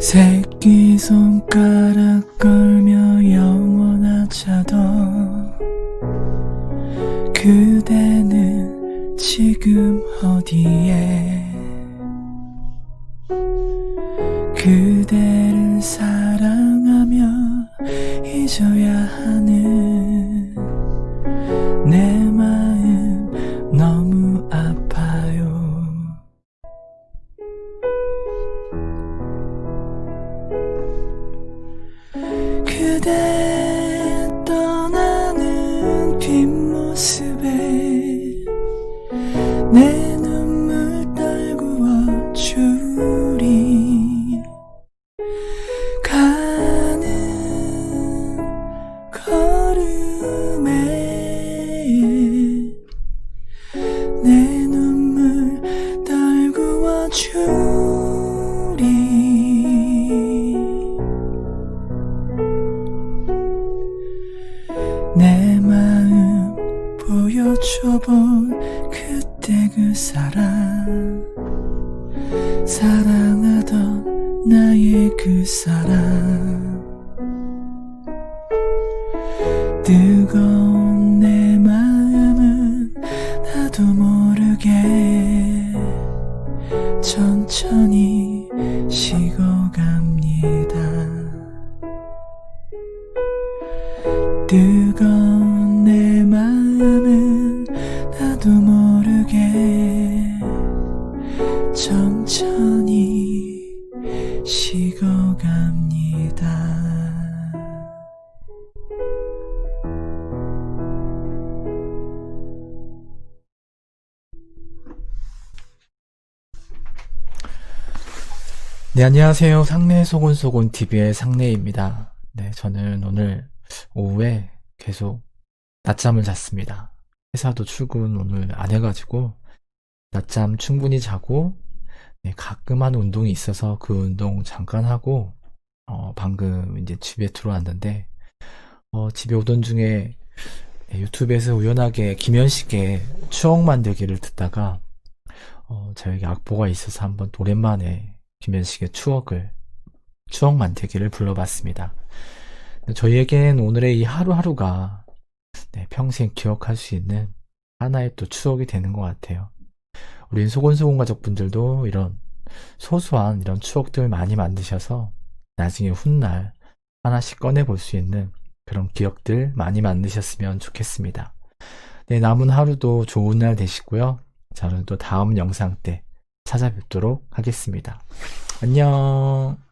새끼손가락 걸며 영원하자던 그대는 지금 어디에? 그대를 사랑하며 잊어야 하는 그대 떠나는 뒷모습에 내 눈물 떨구어 주리 가는 걸음에 내 내 마음 보여줘본 그때 그 사랑. 사랑하던 나의 그 사람 뜨거운 내 마음은 나도 모르게 천천히 식어갑니다. 뜨거운 내 마음은 나도 모르게 천천히 식어갑니다. 네, 안녕하세요. 상내 소곤소곤 TV의 상내입니다. 네, 저는 오늘 오후에 계속 낮잠을 잤습니다. 회사도 출근 오늘 안 해가지고 낮잠 충분히 자고 네, 가끔 하는 운동이 있어서 그 운동 잠깐 하고 어, 방금 이제 집에 들어왔는데 어, 집에 오던 중에 네, 유튜브에서 우연하게 김현식의 추억 만들기를 듣다가 어, 저에게 악보가 있어서 한번 오랜만에 김현식의 추억을 추억 만들기를 불러봤습니다. 저희에겐 오늘의 이 하루하루가 네, 평생 기억할 수 있는 하나의 또 추억이 되는 것 같아요. 우린 소곤소곤 가족분들도 이런 소소한 이런 추억들 많이 만드셔서 나중에 훗날 하나씩 꺼내볼 수 있는 그런 기억들 많이 만드셨으면 좋겠습니다. 네, 남은 하루도 좋은 날 되시고요. 저는 또 다음 영상 때 찾아뵙도록 하겠습니다. 안녕.